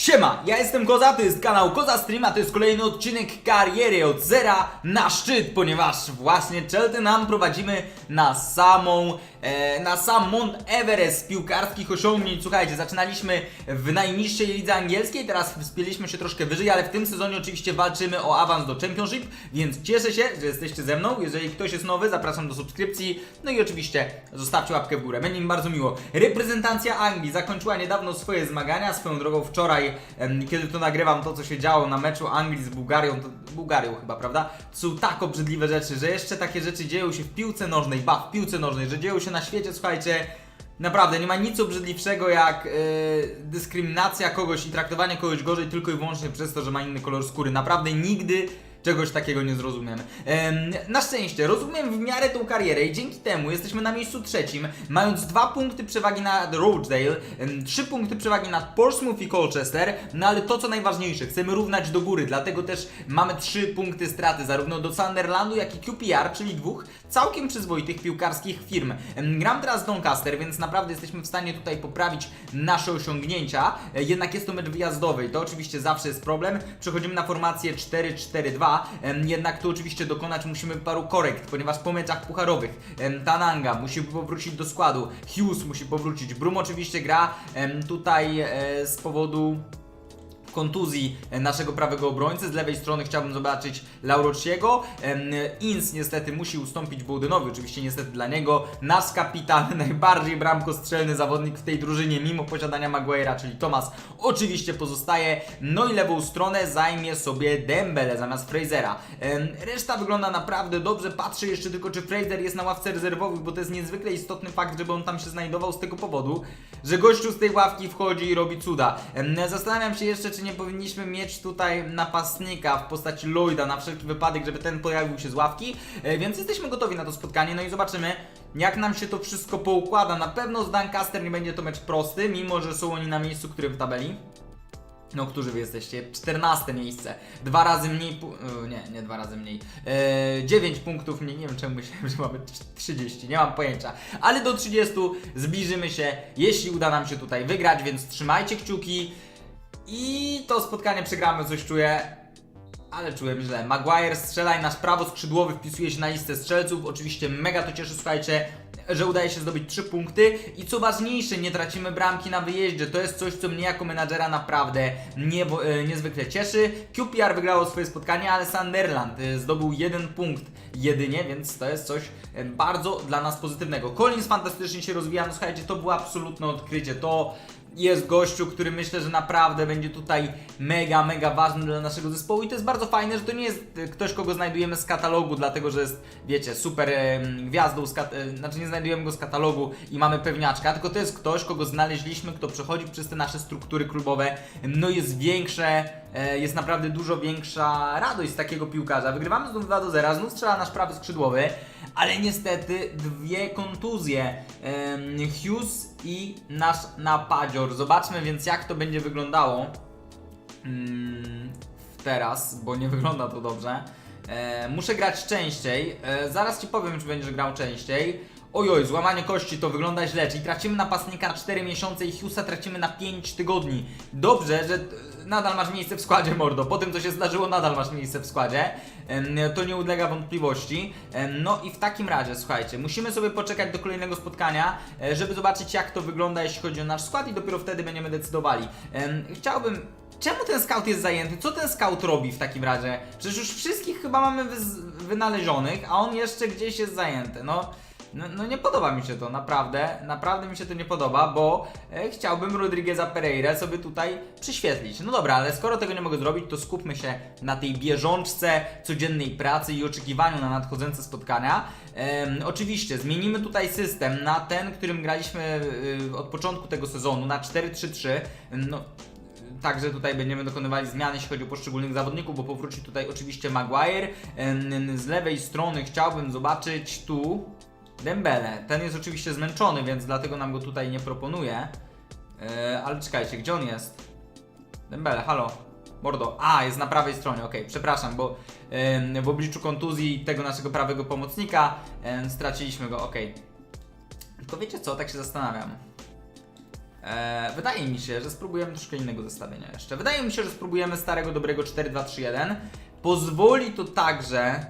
Siema, ja jestem Koza, to jest kanał Koza Stream, a to jest kolejny odcinek kariery od zera na szczyt, ponieważ właśnie Cheltenham prowadzimy na samą, e, na sam Mount Everest piłkarskich osiągnięć. Słuchajcie, zaczynaliśmy w najniższej lidze angielskiej, teraz wspięliśmy się troszkę wyżej, ale w tym sezonie oczywiście walczymy o awans do Championship, więc cieszę się, że jesteście ze mną. Jeżeli ktoś jest nowy, zapraszam do subskrypcji, no i oczywiście zostawcie łapkę w górę, będzie mi bardzo miło. Reprezentacja Anglii zakończyła niedawno swoje zmagania, swoją drogą wczoraj, kiedy to nagrywam, to co się działo na meczu Anglii z Bułgarią, to, Bułgarią chyba, prawda? To są tak obrzydliwe rzeczy, że jeszcze takie rzeczy dzieją się w piłce nożnej, ba, w piłce nożnej, że dzieją się na świecie, słuchajcie, Naprawdę, nie ma nic obrzydliwszego jak e, dyskryminacja kogoś i traktowanie kogoś gorzej tylko i wyłącznie przez to, że ma inny kolor skóry. Naprawdę nigdy czegoś takiego nie zrozumiem. Em, na szczęście rozumiem w miarę tą karierę i dzięki temu jesteśmy na miejscu trzecim, mając dwa punkty przewagi nad Rochdale, em, trzy punkty przewagi nad Portsmouth i Colchester, no ale to co najważniejsze, chcemy równać do góry, dlatego też mamy trzy punkty straty zarówno do Sunderlandu, jak i QPR, czyli dwóch całkiem przyzwoitych piłkarskich firm. Gram teraz Doncaster, więc naprawdę jesteśmy w stanie tutaj poprawić nasze osiągnięcia, E, jednak jest to mecz wyjazdowy i to oczywiście zawsze jest problem. Przechodzimy na formację 4-4-2, jednak tu oczywiście dokonać musimy paru korekt, ponieważ po meczach pucharowych Tananga musi powrócić do składu, Hughes musi powrócić, Brum oczywiście gra. Tutaj e, z powodu kontuzji e, naszego prawego obrońcy. Z lewej strony chciałbym zobaczyć Laurociego. Ince niestety musi ustąpić Bowdenowi, oczywiście niestety dla niego. Nasz kapitan, najbardziej bramkostrzelny zawodnik w tej drużynie, mimo posiadania Maguire'a, czyli Thomas, oczywiście pozostaje. No i lewą stronę zajmie sobie Dembele zamiast Frasera. Reszta wygląda naprawdę dobrze. Patrzę jeszcze tylko, czy Fraser jest na ławce rezerwowych, bo to jest niezwykle istotny fakt, żeby on tam się znajdował z tego powodu, że gościu z tej ławki wchodzi i robi cuda. Zastanawiam się jeszcze, czy nie powinniśmy mieć tutaj napastnika w postaci Lloyda na wszelki wypadek, żeby ten pojawił się z ławki, E, więc jesteśmy gotowi na to spotkanie, no i zobaczymy, jak nam się to wszystko poukłada. Na pewno z Doncaster nie będzie to mecz prosty, mimo że są oni na miejscu, którym w tabeli. No, którzy wy jesteście? 14 miejsce. Dwa razy mniej. E, nie, nie dwa razy mniej. E, 9 punktów mniej. Nie wiem czemu myślałem, że mamy 30. Nie mam pojęcia. Ale do 30 zbliżymy się, jeśli uda nam się tutaj wygrać, więc trzymajcie kciuki. I to spotkanie przegramy, coś czuję. Ale czułem źle. Maguire strzelaj nasz prawo skrzydłowy wpisuje się na listę strzelców. Oczywiście mega to cieszy, słuchajcie, że udaje się zdobyć 3 punkty. I co ważniejsze, nie tracimy bramki na wyjeździe. To jest coś, co mnie jako menadżera naprawdę nie, e, niezwykle cieszy. QPR wygrało swoje spotkanie, ale Sunderland e, zdobył jeden punkt jedynie, więc to jest coś e, bardzo dla nas pozytywnego. Collins fantastycznie się rozwija. No słuchajcie, to było absolutne odkrycie. To jest gościu, który myślę, że naprawdę będzie tutaj mega, mega ważny dla naszego zespołu i to jest bardzo fajne, że to nie jest e, ktoś, kogo znajdujemy z katalogu, dlatego że jest, wiecie, super gwiazdą, z kat- e, znaczy nie znajdujemy go z katalogu i mamy pewniaczka, tylko to jest ktoś, kogo znaleźliśmy, kto przechodzi przez te nasze struktury klubowe, no jest większe, jest naprawdę dużo większa radość z takiego piłkarza. Wygrywamy znów 2 do 0, znów strzela nasz prawy skrzydłowy, ale niestety dwie kontuzje. Hughes i nasz napadzior. Zobaczmy więc jak to będzie wyglądało mm, teraz, bo nie wygląda to dobrze. E, muszę grać częściej. E, zaraz ci powiem, czy będziesz grał częściej. Ojoj, złamanie kości to wygląda źle, czyli tracimy napastnika na 4 miesiące i Hughesa tracimy na 5 tygodni. Dobrze, że e, nadal masz miejsce w składzie, mordo. Po tym, co się zdarzyło, nadal masz miejsce w składzie. To nie ulega wątpliwości. No i w takim razie, słuchajcie, musimy sobie poczekać do kolejnego spotkania, e, żeby zobaczyć, jak to wygląda, jeśli chodzi o nasz skład i dopiero wtedy będziemy decydowali. Chciałbym Czemu ten scout jest zajęty? Co ten scout robi w takim razie? Przecież już wszystkich chyba mamy wynalezionych, a on jeszcze gdzieś jest zajęty. No, no, no nie podoba mi się to, naprawdę. Naprawdę mi się to nie podoba, bo e, chciałbym Rodrigueza Pereira sobie tutaj przyświetlić. No dobra, ale skoro tego nie mogę zrobić, to skupmy się na tej bieżączce codziennej pracy i oczekiwaniu na nadchodzące spotkania. Em, oczywiście zmienimy tutaj system na ten, którym graliśmy y, od początku tego sezonu, na 4-3-3. No, Także tutaj będziemy dokonywali zmian, jeśli chodzi o poszczególnych zawodników, bo powróci tutaj oczywiście Maguire. Z lewej strony chciałbym zobaczyć tu Dembele. Ten jest oczywiście zmęczony, więc dlatego nam go tutaj nie proponuję. E, ale czekajcie, gdzie on jest? Dembele, halo. Mordo. A, jest na prawej stronie, okej, przepraszam, bo em, w obliczu kontuzji tego naszego prawego pomocnika em, straciliśmy go, okej. Tylko wiecie co, tak się zastanawiam. E, wydaje mi się, że spróbujemy troszkę innego zestawienia jeszcze. Wydaje mi się, że spróbujemy starego, dobrego 4-2-3-1. Pozwoli to także.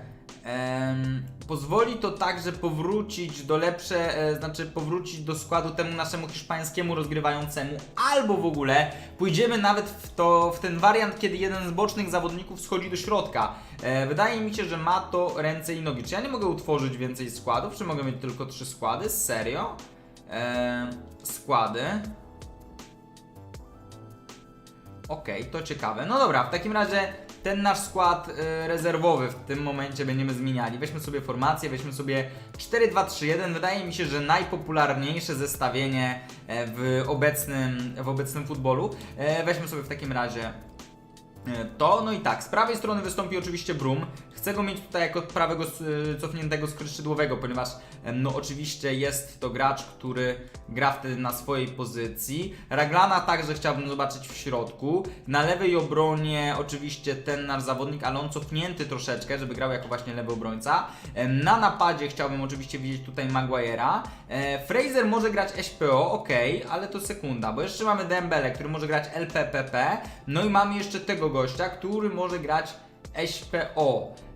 Pozwoli to także powrócić do lepsze, e, znaczy powrócić do składu temu naszemu hiszpańskiemu rozgrywającemu, albo w ogóle pójdziemy nawet w, to, w ten wariant, kiedy jeden z bocznych zawodników schodzi do środka. E, wydaje mi się, że ma to ręce i nogi. Czy ja nie mogę utworzyć więcej składów, czy mogę mieć tylko trzy składy? Serio? Składy. Okej, to ciekawe. No dobra, w takim razie ten nasz skład y, rezerwowy w tym momencie będziemy zmieniali. Weźmy sobie formację, weźmy sobie 4-2-3-1. Wydaje mi się, że najpopularniejsze zestawienie e, w obecnym, w obecnym futbolu. E, Weźmy sobie w takim razie e, to, no i tak, z prawej strony wystąpi oczywiście Brum. Chcę go mieć tutaj jako prawego y, cofniętego skrzydłowego, ponieważ no oczywiście jest to gracz, który gra wtedy na swojej pozycji. Raglana także chciałbym zobaczyć w środku. Na lewej obronie oczywiście ten nasz zawodnik, ale on cofnięty troszeczkę, żeby grał jako właśnie lewy obrońca. Na napadzie chciałbym oczywiście widzieć tutaj Maguire'a. E, Fraser może grać SPO, ok, ale to sekunda, bo jeszcze mamy Dembele, który może grać LPPP, no i mamy jeszcze tego gościa, który może grać SPO.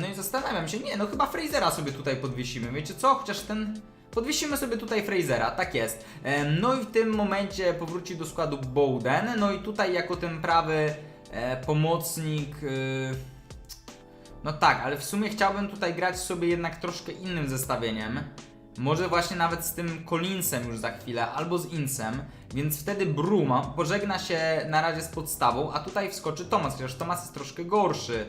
No i zastanawiam się, nie, no chyba Frasera sobie tutaj podwiesimy, wiecie co? Chociaż ten... Podwiesimy sobie tutaj Frasera, tak jest. No i w tym momencie powróci do składu Bowden, no i tutaj jako ten prawy e, pomocnik... e, no tak, ale w sumie chciałbym tutaj grać sobie jednak troszkę innym zestawieniem. Może właśnie nawet z tym Collinsem już za chwilę, albo z Incem, więc wtedy Bruma pożegna się na razie z podstawą, a tutaj wskoczy Tomas, chociaż Tomas jest troszkę gorszy.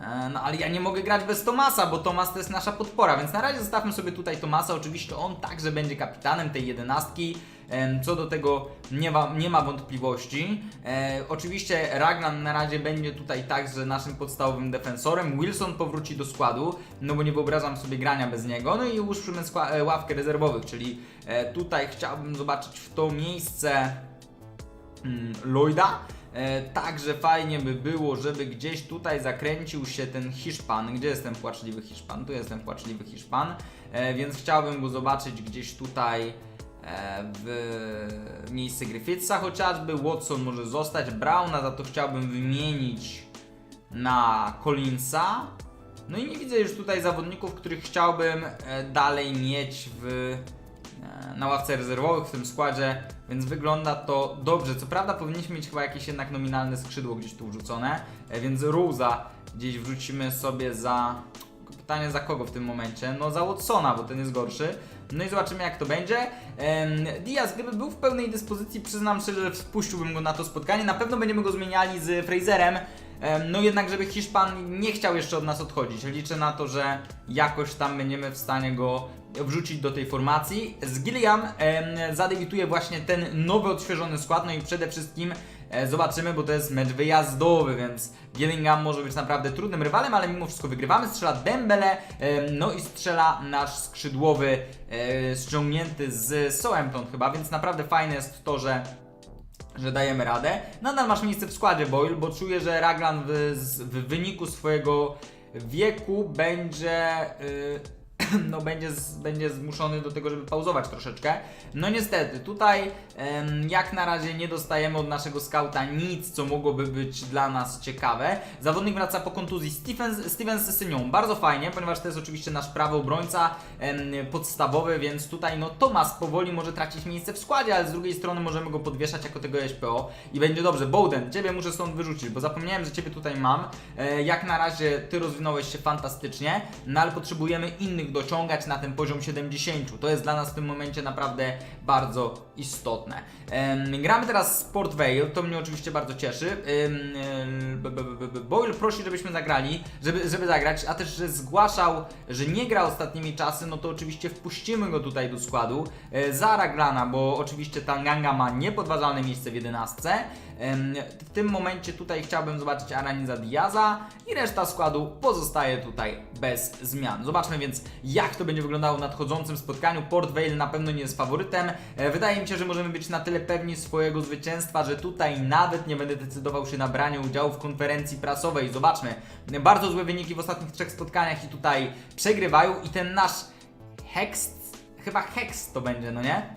E, No ale ja nie mogę grać bez Tomasa, bo Tomas to jest nasza podpora, więc na razie zostawmy sobie tutaj Tomasa. Oczywiście on także będzie kapitanem tej jedenastki. Co do tego nie ma, nie ma wątpliwości. E, oczywiście Raglan na razie będzie tutaj także naszym podstawowym defensorem. Wilson powróci do składu, no bo nie wyobrażam sobie grania bez niego. No i ułóżmy e, ławkę rezerwowych, czyli e, tutaj chciałbym zobaczyć w to miejsce mm, Lloyda. E, także fajnie by było, żeby gdzieś tutaj zakręcił się ten Hiszpan. Gdzie jest ten płaczliwy Hiszpan? Tu jest ten płaczliwy Hiszpan. E, więc chciałbym go zobaczyć gdzieś tutaj e, w miejsce Griffithsa chociażby. Watson może zostać. Browna za to chciałbym wymienić na Collinsa. No i nie widzę już tutaj zawodników, których chciałbym dalej mieć w, na ławce rezerwowych w tym składzie, więc wygląda to dobrze. Co prawda powinniśmy mieć chyba jakieś jednak nominalne skrzydło gdzieś tu wrzucone, e, więc Ruza gdzieś wrzucimy sobie za... Pytanie za kogo w tym momencie? No za Watsona, bo ten jest gorszy. No i zobaczymy jak to będzie. Diaz, gdyby był w pełnej dyspozycji, przyznam szczerze, że wpuściłbym go na to spotkanie. Na pewno będziemy go zmieniali z Fraserem. No jednak, żeby Hiszpan nie chciał jeszcze od nas odchodzić. Liczę na to, że jakoś tam będziemy w stanie go wrzucić do tej formacji. Z Gilliam zadebiutuje właśnie ten nowy, odświeżony skład. No i przede wszystkim e, zobaczymy, bo to jest mecz wyjazdowy, więc Gillingham może być naprawdę trudnym rywalem, ale mimo wszystko wygrywamy. Strzela Dembele, em, no i strzela nasz skrzydłowy e, ściągnięty z Southampton chyba, więc naprawdę fajne jest to, że że dajemy radę. Nadal masz miejsce w składzie Boyle, bo czuję, że Raglan w, w wyniku swojego wieku będzie. y, no będzie, z, będzie zmuszony do tego, żeby pauzować troszeczkę. No niestety, tutaj jak na razie nie dostajemy od naszego skauta nic, co mogłoby być dla nas ciekawe. Zawodnik wraca po kontuzji Steven, Steven Sessignon. Bardzo fajnie, ponieważ to jest oczywiście nasz prawy obrońca podstawowy, więc tutaj no Tomas powoli może tracić miejsce w składzie, ale z drugiej strony możemy go podwieszać jako tego SPO i będzie dobrze. Bowden, Ciebie muszę stąd wyrzucić, bo zapomniałem, że Ciebie tutaj mam. E, jak na razie Ty rozwinąłeś się fantastycznie, no ale potrzebujemy innych dociągać na ten poziom 70. To jest dla nas w tym momencie naprawdę bardzo istotne. Em, gramy teraz Sport Vale, to mnie oczywiście bardzo cieszy. Boyle prosi, żebyśmy zagrali, żeby, żeby zagrać, a też, że zgłaszał, że nie gra ostatnimi czasy, no to oczywiście wpuścimy go tutaj do składu. E, za Raglana, bo oczywiście Tanganga ma niepodważalne miejsce w 11. W tym momencie tutaj chciałbym zobaczyć Araniza Diaza i reszta składu pozostaje tutaj bez zmian. Zobaczmy więc jak to będzie wyglądało w nadchodzącym spotkaniu. Port Vale na pewno nie jest faworytem. E, Wydaje mi się, że możemy być na tyle pewni swojego zwycięstwa, że tutaj nawet nie będę decydował się na branie udziału w konferencji prasowej. Zobaczmy, bardzo złe wyniki w ostatnich trzech spotkaniach i tutaj przegrywają i ten nasz Hex, chyba Hex to będzie, no nie?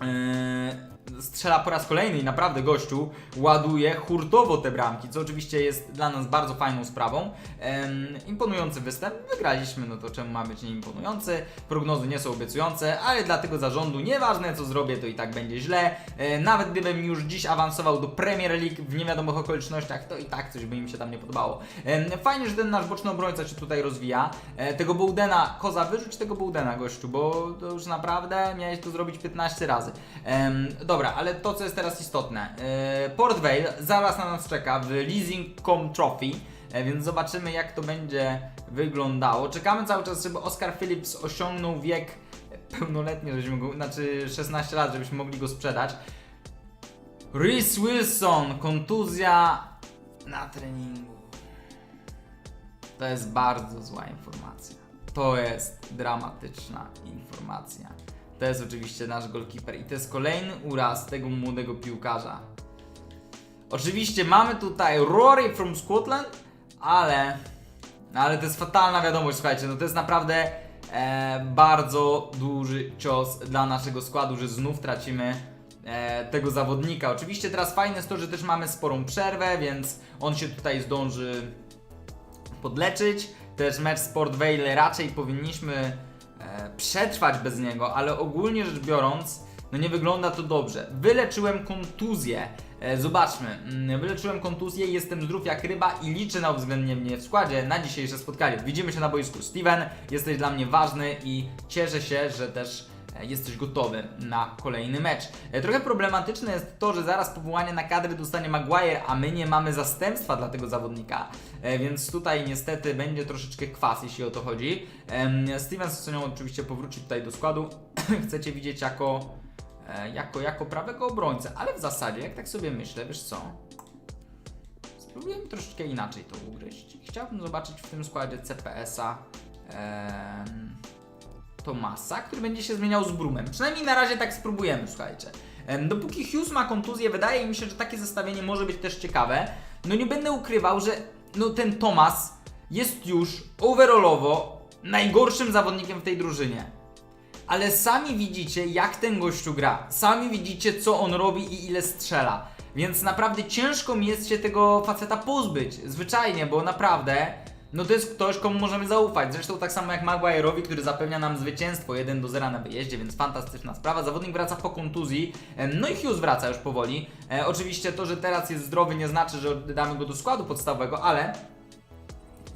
Yy, strzela po raz kolejny i naprawdę gościu ładuje hurtowo te bramki, co oczywiście jest dla nas bardzo fajną sprawą. Yy, imponujący występ, wygraliśmy, no to czemu ma być nieimponujący? Prognozy nie są obiecujące, ale dla tego zarządu nieważne co zrobię, to i tak będzie źle. Yy, nawet gdybym już dziś awansował do Premier League w niewiadomych okolicznościach, to i tak coś by im się tam nie podobało. Fajnie, że ten nasz boczny obrońca się tutaj rozwija. Yy, tego Bowdena, koza, wyrzuć tego Bowdena, gościu, bo to już naprawdę miałeś to zrobić 15 razy. Em, dobra, ale to co jest teraz istotne. E, Port Vale zaraz na nas czeka w Leasing.com Trophy, e, więc zobaczymy jak to będzie wyglądało. Czekamy cały czas, żeby Oscar Phillips osiągnął wiek pełnoletni, żebyśmy go, znaczy 16 lat, żebyśmy mogli go sprzedać. Reese Wilson, kontuzja na treningu. To jest bardzo zła informacja. To jest dramatyczna informacja. To jest oczywiście nasz goalkeeper i to jest kolejny uraz tego młodego piłkarza. Oczywiście mamy tutaj Rory from Scotland, ale no ale to jest fatalna wiadomość, słuchajcie, no to jest naprawdę e, bardzo duży cios dla naszego składu, że znów tracimy e, tego zawodnika. Oczywiście teraz fajne jest to, że też mamy sporą przerwę, więc on się tutaj zdąży podleczyć. Też mecz Sport Vale raczej powinniśmy przetrwać bez niego, ale ogólnie rzecz biorąc, no nie wygląda to dobrze. Wyleczyłem kontuzję. E, zobaczmy, Mm, wyleczyłem kontuzję, jestem zdrów jak ryba i liczę na uwzględnienie mnie w składzie na dzisiejsze spotkanie. Widzimy się na boisku. Steven, jesteś dla mnie ważny i cieszę się, że też jesteś gotowy na kolejny mecz. E, Trochę problematyczne jest to, że zaraz powołanie na kadry dostanie Maguire, a my nie mamy zastępstwa dla tego zawodnika, E, więc tutaj niestety będzie troszeczkę kwas, jeśli o to chodzi. Steven Sessegnon oczywiście powróci tutaj do składu. Chcecie widzieć jako, e, jako, jako prawego obrońcę, ale w zasadzie, jak tak sobie myślę, wiesz co? Spróbujemy troszeczkę inaczej to ugryźć. Chciałbym zobaczyć w tym składzie CPS-a. em, Tomasa, który będzie się zmieniał z Brumem. Przynajmniej na razie tak spróbujemy, słuchajcie. Dopóki Hughes ma kontuzję, wydaje mi się, że takie zestawienie może być też ciekawe. No nie będę ukrywał, że no ten Tomas jest już overallowo najgorszym zawodnikiem w tej drużynie. Ale sami widzicie, jak ten gościu gra. Sami widzicie, co on robi i ile strzela. Więc naprawdę ciężko mi jest się tego faceta pozbyć. Zwyczajnie, bo naprawdę. No to jest ktoś, komu możemy zaufać. Zresztą tak samo jak Maguire'owi, który zapewnia nam zwycięstwo 1 do 0 na wyjeździe, więc fantastyczna sprawa. Zawodnik wraca po kontuzji, em, no i Hughes wraca już powoli. E, oczywiście to, że teraz jest zdrowy nie znaczy, że damy go do składu podstawowego, ale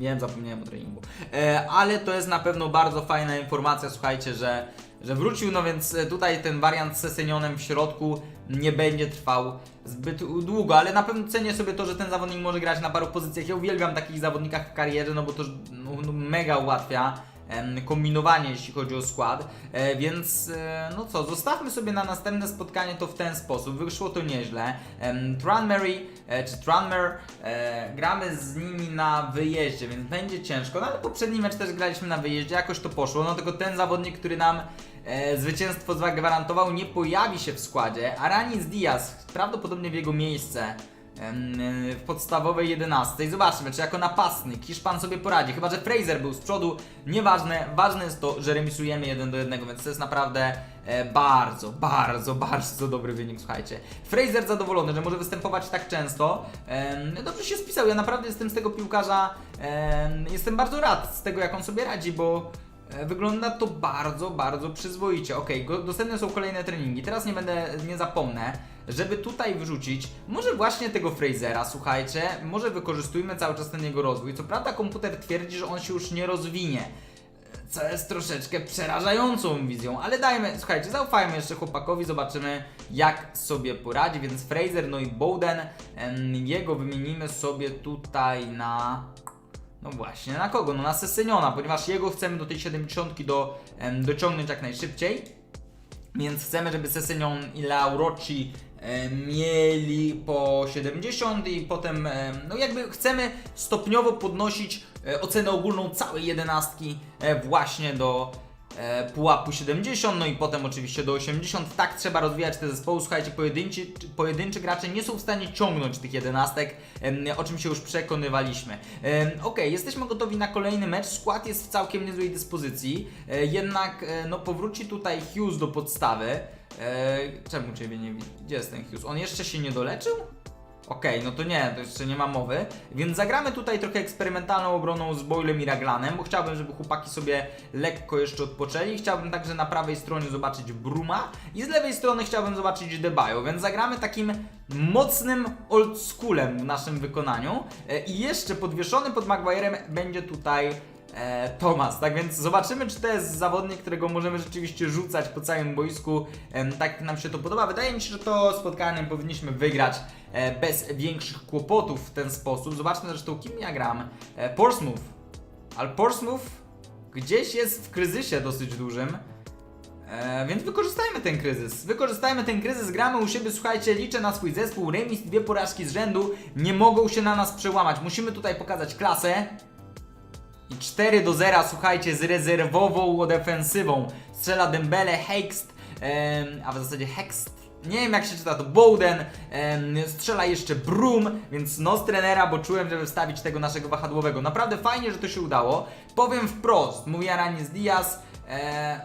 Wiem, zapomniałem o treningu. E, ale to jest na pewno bardzo fajna informacja, słuchajcie, że, że wrócił, no więc e, tutaj ten wariant z Sesenionem w środku nie będzie trwał zbyt długo, ale na pewno cenię sobie to, że ten zawodnik może grać na paru pozycjach. Ja uwielbiam takich zawodnikach w karierze, no bo to no, no, mega ułatwia kombinowanie, jeśli chodzi o skład. E, więc e, no co, zostawmy sobie na następne spotkanie to w ten sposób. Wyszło to nieźle. E, czy Tranmere e, gramy z nimi na wyjeździe, więc będzie ciężko. No ale poprzedni mecz też graliśmy na wyjeździe, jakoś to poszło. No tylko ten zawodnik, który nam e, zwycięstwo zagwarantował, nie pojawi się w składzie. Aranis Diaz prawdopodobnie w jego miejsce em, w podstawowej 11. Zobaczmy, czy jako napastnik Hiszpan sobie poradzi. Chyba, że Fraser był z przodu. Nieważne, ważne jest to, że remisujemy 1 do 1, więc to jest naprawdę e, bardzo, bardzo, bardzo dobry wynik, słuchajcie. Fraser zadowolony, że może występować tak często. Em, dobrze się spisał, ja naprawdę jestem z tego piłkarza, em, jestem bardzo rad z tego, jak on sobie radzi, bo E, Wygląda to bardzo, bardzo przyzwoicie. Ok, dostępne są kolejne treningi. Teraz nie będę, nie zapomnę, żeby tutaj wrzucić może właśnie tego Frasera, słuchajcie, może wykorzystujmy cały czas ten jego rozwój. Co prawda komputer twierdzi, że on się już nie rozwinie. e, Co jest troszeczkę przerażającą wizją, ale dajmy, słuchajcie, zaufajmy jeszcze chłopakowi, zobaczymy jak sobie poradzi, więc Fraser, no i Bowden, jego wymienimy sobie tutaj na... No właśnie, na kogo? No na Seseniona, ponieważ jego chcemy do tej 70 do, em, dociągnąć jak najszybciej. Więc chcemy, żeby Sesenion i Lauroci e, mieli po 70 i potem, e, no jakby chcemy stopniowo podnosić e, ocenę ogólną całej jedenastki właśnie do pułapu 70, no i potem oczywiście do 80. Tak trzeba rozwijać te zespoły. Słuchajcie, pojedynczy, pojedynczy gracze nie są w stanie ciągnąć tych jedenastek, o czym się już przekonywaliśmy. Ok, jesteśmy gotowi na kolejny mecz. Skład jest w całkiem niezłej dyspozycji, e, jednak e, no, powróci tutaj Hughes do podstawy. Czemu ciebie nie widzi? Gdzie jest ten Hughes? On jeszcze się nie doleczył? Okej, no to nie, to jeszcze nie ma mowy. Więc zagramy tutaj trochę eksperymentalną obroną z Boylem i Raglanem, bo chciałbym, żeby chłopaki sobie lekko jeszcze odpoczęli. Chciałbym także na prawej stronie zobaczyć Bruma i z lewej strony chciałbym zobaczyć Debajo, więc zagramy takim mocnym oldschoolem w naszym wykonaniu. E, I jeszcze podwieszony pod Maguirem będzie tutaj e, Tomas. Tak więc zobaczymy, czy to jest zawodnik, którego możemy rzeczywiście rzucać po całym boisku. Tak nam się to podoba. Wydaje mi się, że to spotkanie powinniśmy wygrać e, bez większych kłopotów w ten sposób. Zobaczmy zresztą, kim ja gram. E. Ale Portsmouth gdzieś jest w kryzysie dosyć dużym. E, więc wykorzystajmy ten kryzys. Wykorzystajmy ten kryzys, gramy u siebie, słuchajcie, liczę na swój zespół. Remis, dwie porażki z rzędu nie mogą się na nas przełamać. Musimy tutaj pokazać klasę. I 4 do 0, słuchajcie, z rezerwową defensywą. Strzela Dembele, Hext, em, a w zasadzie Hext. Nie wiem jak się czyta to Bowden, em, strzela jeszcze Brum, więc no trenera, bo czułem, żeby wstawić tego naszego wahadłowego. Naprawdę fajnie, że to się udało. Powiem wprost, mówi Aranis Diaz, e,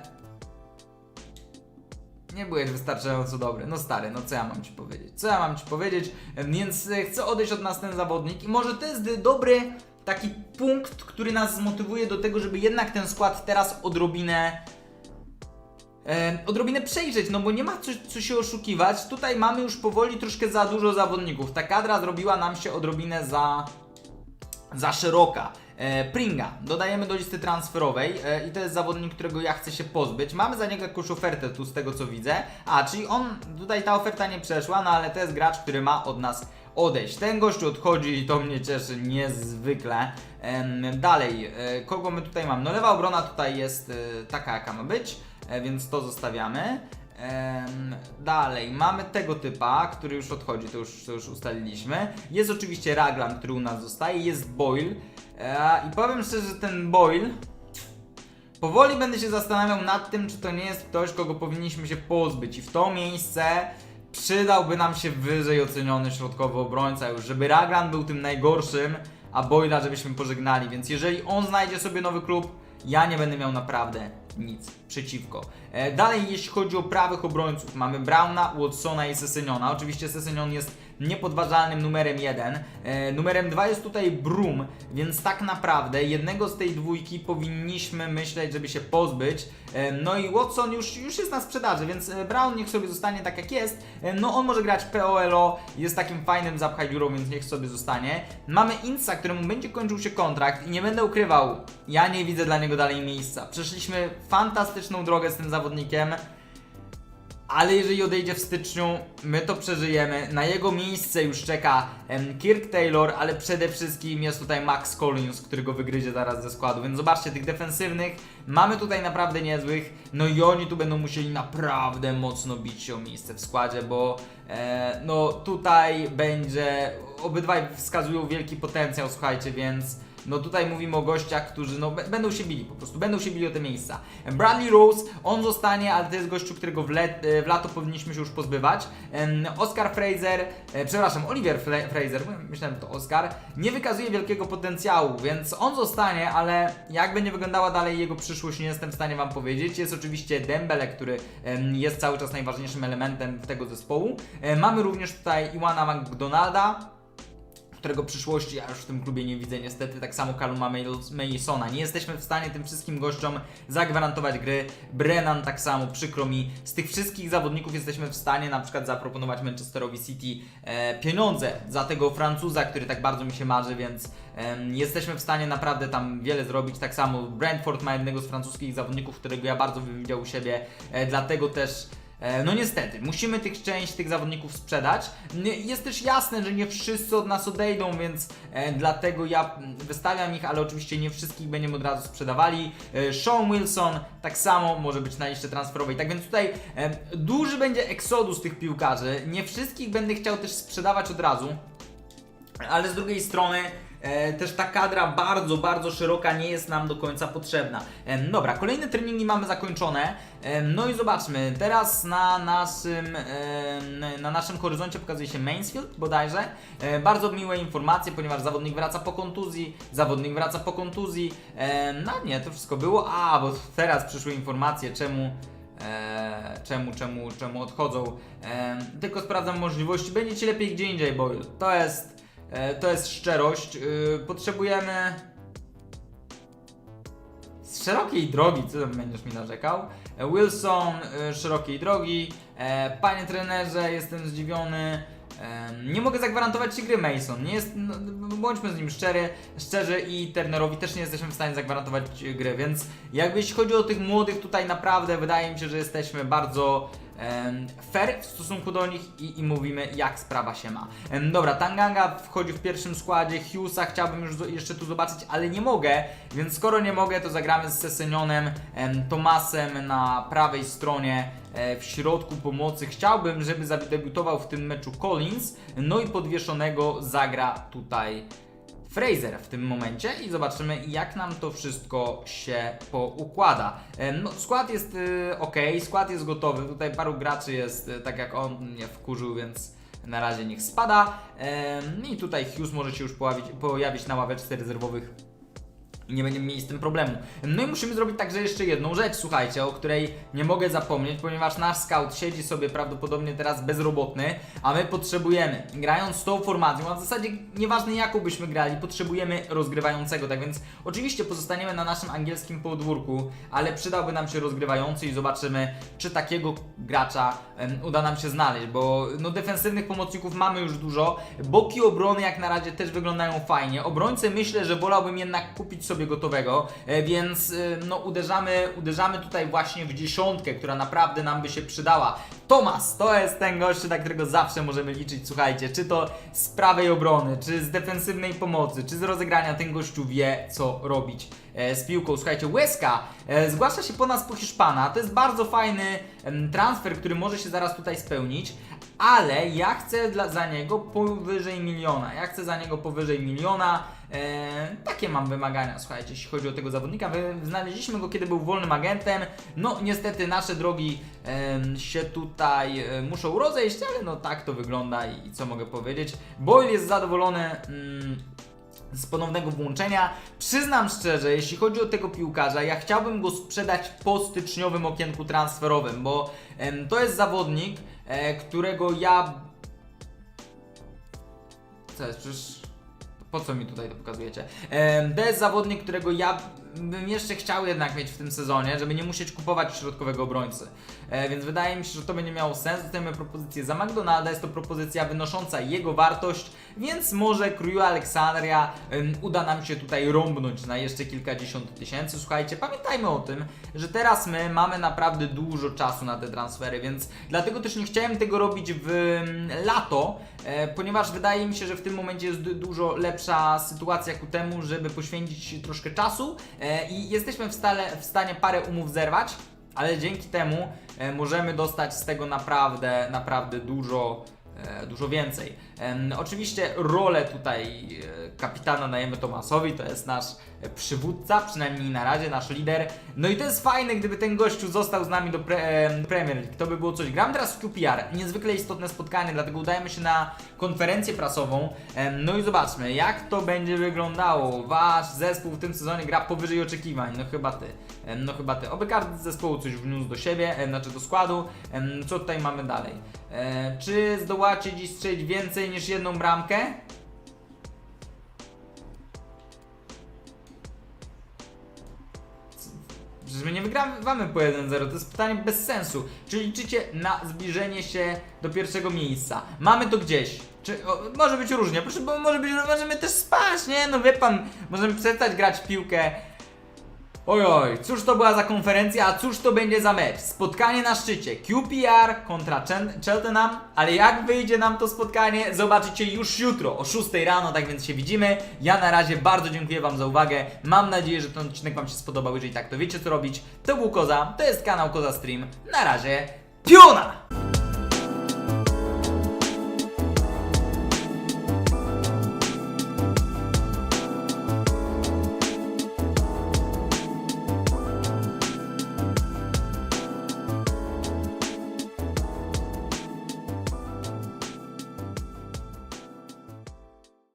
nie byłeś wystarczająco dobry. No stary, no co ja mam ci powiedzieć? Co ja mam ci powiedzieć? Więc e, chcę odejść od nas ten zawodnik i może to jest dobry taki punkt, który nas zmotywuje do tego, żeby jednak ten skład teraz odrobinę e, odrobinę przejrzeć, no bo nie ma co, co się oszukiwać. Tutaj mamy już powoli troszkę za dużo zawodników. Ta kadra zrobiła nam się odrobinę za za szeroka. E, Pringa dodajemy do listy transferowej e, i to jest zawodnik, którego ja chcę się pozbyć. Mamy za niego jakąś ofertę tu z tego co widzę. A, czyli on, tutaj ta oferta nie przeszła, no ale to jest gracz, który ma od nas odejść. Ten gościu odchodzi i to mnie cieszy niezwykle. Em, dalej, e, kogo my tutaj mamy? No lewa obrona tutaj jest e, taka jaka ma być, e, więc to zostawiamy. Dalej, mamy tego typa, który już odchodzi, to już, to już ustaliliśmy. Jest oczywiście Raglan, który u nas zostaje, jest Boyle. E, I powiem szczerze, że ten Boyle. Powoli będę się zastanawiał nad tym, czy to nie jest ktoś, kogo powinniśmy się pozbyć. I w to miejsce przydałby nam się wyżej oceniony środkowy obrońca, już żeby Raglan był tym najgorszym, a Boyla żebyśmy pożegnali. Więc jeżeli on znajdzie sobie nowy klub, ja nie będę miał naprawdę nic przeciwko. E, dalej, jeśli chodzi o prawych obrońców, mamy Browna, Watsona i Seseniona. Oczywiście Sesenion jest niepodważalnym numerem 1. E, numerem 2 jest tutaj Brum, więc tak naprawdę jednego z tej dwójki powinniśmy myśleć, żeby się pozbyć. E, no i Watson już, już jest na sprzedaży, więc e, Brown niech sobie zostanie tak jak jest. E, no on może grać POLO, jest takim fajnym zapchaj dziurą, więc niech sobie zostanie. Mamy Inca, któremu będzie kończył się kontrakt i nie będę ukrywał, ja nie widzę dla niego dalej miejsca. Przeszliśmy fantastyczną drogę z tym zawodnikiem. Ale jeżeli odejdzie w styczniu, my to przeżyjemy. Na jego miejsce już czeka Kirk Taylor, ale przede wszystkim jest tutaj Max Collins, który go wygryzie zaraz ze składu. Więc zobaczcie, tych defensywnych mamy tutaj naprawdę niezłych. No i oni tu będą musieli naprawdę mocno bić się o miejsce w składzie, bo e, no tutaj będzie. Obydwaj wskazują wielki potencjał, słuchajcie, więc. No tutaj mówimy o gościach, którzy no, będą się bili po prostu, będą się bili o te miejsca. Bradley Rose, on zostanie, ale to jest gościu, którego w, let, w lato powinniśmy się już pozbywać. Oscar Fraser, e, przepraszam, Oliver Fraser, myślałem, że to Oscar, nie wykazuje wielkiego potencjału, więc on zostanie, ale jak będzie wyglądała dalej jego przyszłość, nie jestem w stanie Wam powiedzieć. Jest oczywiście Dembele, który jest cały czas najważniejszym elementem tego zespołu. E, Mamy również tutaj Iwana McDonalda, którego przyszłości ja już w tym klubie nie widzę niestety, tak samo Kaluma Masona. Nie jesteśmy w stanie tym wszystkim gościom zagwarantować gry. Brennan tak samo, przykro mi. Z tych wszystkich zawodników jesteśmy w stanie na przykład zaproponować Manchesterowi City e, pieniądze za tego Francuza, który tak bardzo mi się marzy, więc em, jesteśmy w stanie naprawdę tam wiele zrobić. Tak samo Brentford ma jednego z francuskich zawodników, którego ja bardzo bym widział u siebie, e, dlatego też E, No niestety, musimy tych część tych zawodników sprzedać. Jest też jasne, że nie wszyscy od nas odejdą, więc e, dlatego ja mm, wystawiam ich, ale oczywiście nie wszystkich będziemy od razu sprzedawali. E, Sean Wilson tak samo może być na liście transferowej. Tak więc tutaj e, duży będzie eksodus tych piłkarzy. Nie wszystkich będę chciał też sprzedawać od razu. Ale z drugiej strony e, też ta kadra bardzo, bardzo szeroka nie jest nam do końca potrzebna. Em, dobra, kolejne treningi mamy zakończone. Em, no i zobaczmy, teraz na naszym, na naszym horyzoncie pokazuje się Mansfield bodajże. E, bardzo miłe informacje, ponieważ zawodnik wraca po kontuzji, zawodnik wraca po kontuzji. No nie, to wszystko było. A, bo teraz przyszły informacje, czemu e, czemu, czemu, czemu odchodzą. E, tylko sprawdzam możliwości. Będzie ci lepiej gdzie indziej, Boyle. To jest, e, to jest szczerość. E, potrzebujemy z szerokiej drogi, co tam będziesz mi narzekał? E, Wilson, szerokiej drogi. Panie trenerze, jestem zdziwiony. Nie mogę zagwarantować ci gry Mason. Nie jest, no, bądźmy z nim szczery, szczerzy i Turnerowi też nie jesteśmy w stanie zagwarantować gry, więc jakby jeśli chodzi o tych młodych tutaj naprawdę wydaje mi się, że jesteśmy bardzo fair w stosunku do nich i, i mówimy jak sprawa się ma. Dobra, Tanganga wchodzi w pierwszym składzie, Hughesa chciałbym już jeszcze tu zobaczyć, ale nie mogę, więc skoro nie mogę, to zagramy z Sesenionem, em, Tomasem na prawej stronie e, w środku pomocy. Chciałbym, żeby zadebiutował w tym meczu Collins, no i podwieszonego zagra tutaj Fraser w tym momencie i zobaczymy jak nam to wszystko się poukłada. Em, No, skład jest y, ok, skład jest gotowy, tutaj paru graczy jest y, tak jak on mnie wkurzył, więc na razie niech spada. Em, I tutaj Hughes może się już pojawić, pojawić na ławeczce rezerwowych i nie będziemy mieli z tym problemu. No i musimy zrobić także jeszcze jedną rzecz, słuchajcie, o której nie mogę zapomnieć, ponieważ nasz scout siedzi sobie prawdopodobnie teraz bezrobotny, a my potrzebujemy, grając tą formacją, a w zasadzie nieważne jaką byśmy grali, potrzebujemy rozgrywającego, tak więc oczywiście pozostaniemy na naszym angielskim podwórku, ale przydałby nam się rozgrywający i zobaczymy, czy takiego gracza uda nam się znaleźć, bo no defensywnych pomocników mamy już dużo, boki obrony jak na razie też wyglądają fajnie, obrońcę myślę, że wolałbym jednak kupić sobie gotowego, e, więc e, no uderzamy, uderzamy tutaj właśnie w dziesiątkę, która naprawdę nam by się przydała. Tomas, to jest ten gość, na którego zawsze możemy liczyć, słuchajcie, czy to z prawej obrony, czy z defensywnej pomocy, czy z rozegrania, ten gościu wie co robić e, z piłką. Słuchajcie, Łeska zgłasza się po nas po Hiszpana, to jest bardzo fajny transfer, który może się zaraz tutaj spełnić, ale ja chcę dla, za niego powyżej miliona. Ja chcę za niego powyżej miliona. E, takie mam wymagania, słuchajcie, jeśli chodzi o tego zawodnika. Znaleźliśmy go, kiedy był wolnym agentem. No, niestety nasze drogi się tutaj e, muszą rozejść, ale no tak to wygląda i, i co mogę powiedzieć. Boyle jest zadowolony. Mm, z ponownego włączenia. Przyznam szczerze, jeśli chodzi o tego piłkarza, ja chciałbym go sprzedać po styczniowym okienku transferowym, bo em, to jest zawodnik, którego ja. Co jest? Przecież. Po co mi tutaj to pokazujecie? Em, to jest zawodnik, którego ja bym jeszcze chciał jednak mieć w tym sezonie, żeby nie musieć kupować środkowego obrońcy. E, więc wydaje mi się, że to będzie miało sens. Dostajemy propozycję za McDonalda, jest to propozycja wynosząca jego wartość, więc może Królu Aleksandria em, uda nam się tutaj rąbnąć na jeszcze kilkadziesiąt tysięcy. Słuchajcie, pamiętajmy o tym, że teraz my mamy naprawdę dużo czasu na te transfery, więc dlatego też nie chciałem tego robić w em, lato, e, ponieważ wydaje mi się, że w tym momencie jest du- dużo lepsza sytuacja ku temu, żeby poświęcić troszkę czasu e, i jesteśmy w, stale, w stanie parę umów zerwać, ale dzięki temu e, możemy dostać z tego naprawdę, naprawdę dużo, dużo więcej. Oczywiście rolę tutaj e, kapitana dajemy Tomasowi, to jest nasz e, przywódca, przynajmniej na razie, nasz lider. No i to jest fajne, gdyby ten gościu został z nami do pre, em, Premier League, to by było coś. Gram teraz w QPR, niezwykle istotne spotkanie, dlatego udajemy się na konferencję prasową. No i zobaczmy, jak to będzie wyglądało. Wasz zespół w tym sezonie gra powyżej oczekiwań, no chyba ty. No chyba ty. Oby każdy z zespołu coś wniósł do siebie, znaczy do składu. Co tutaj mamy dalej? E, czy zdołacie dziś strzelić więcej niż jedną bramkę? Przecież my nie wygramy po 1-0, to jest pytanie bez sensu. Czy liczycie na zbliżenie się do pierwszego miejsca? Mamy to gdzieś. Czy, o, może być różnie, proszę, bo może być, możemy też spać, nie? No wie pan, możemy przestać grać w piłkę. Oj, oj, cóż to była za konferencja, a cóż to będzie za mecz? Spotkanie na szczycie. QPR kontra Cheltenham, ale jak wyjdzie nam to spotkanie, zobaczycie już jutro o 6 rano, tak więc się widzimy. Ja na razie bardzo dziękuję Wam za uwagę. Mam nadzieję, że ten odcinek Wam się spodobał. Jeżeli tak, to wiecie co robić. To był Koza, to jest kanał Koza Stream. Na razie, piona!